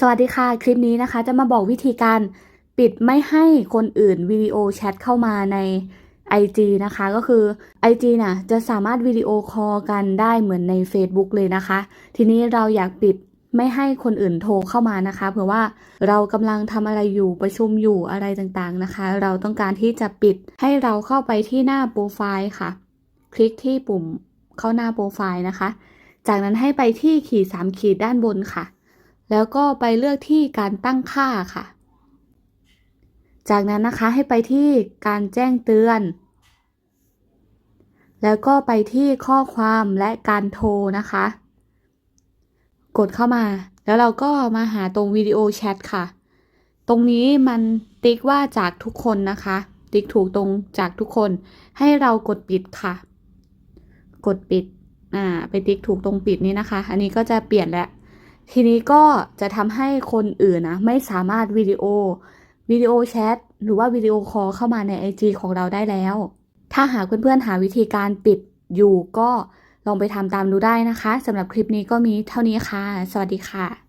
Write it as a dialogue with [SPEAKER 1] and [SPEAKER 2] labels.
[SPEAKER 1] สวัสดีค่ะ คลิปนี้นะคะจะมาบอกวิธีการปิดไม่ให้คนอื่นวิดีโอแชทเข้ามาใน IG นะคะก็คือ IG น่ะจะสามารถวิดีโอคอลกันได้เหมือนใน Facebook เลยนะคะ ทีนี้เราอยากปิดไม่ให้คนอื่นโทรเข้ามานะคะเผื่อว่าเรากำลังทำอะไรอยู่ประชุมอยู่อะไรต่างๆนะคะ เราต้องการที่จะปิดให้เราเข้าไปที่หน้าโปรไฟล์ค่ะ คลิกที่ปุ่ม เข้าหน้าโปรไฟล์นะคะ จากนั้นให้ไปที่ขีด3ขีดด้านบนค่ะ แล้วก็ไปเลือกที่การตั้งค่าค่ะ จากนั้นนะคะให้ไปที่การแจ้งเตือน แล้วก็ไปที่ข้อความและการโทรนะคะ กดเข้ามา แล้วเราก็มาหาตรงวิดีโอแชทค่ะ ตรงนี้มันติ๊กว่าจากทุกคนนะคะ ติ๊กถูกตรงจากทุกคน ให้เรากดปิดค่ะ กดปิด อ่า ไปติ๊กถูกตรงปิดนี้นะคะ อันนี้ก็จะเปลี่ยนแล้ว ทีนี้ก็จะทำให้คนอื่นนะไม่สามารถวิดีโอวิดีโอแชทหรือว่าวิดีโอคอลเข้ามาใน IG ของเราได้แล้ว ถ้าหากเพื่อนๆหาวิธีการปิดอยู่ก็ลองไปทำตามดูได้นะคะสำหรับคลิปนี้ก็มีเท่านี้ค่ะ สวัสดีค่ะ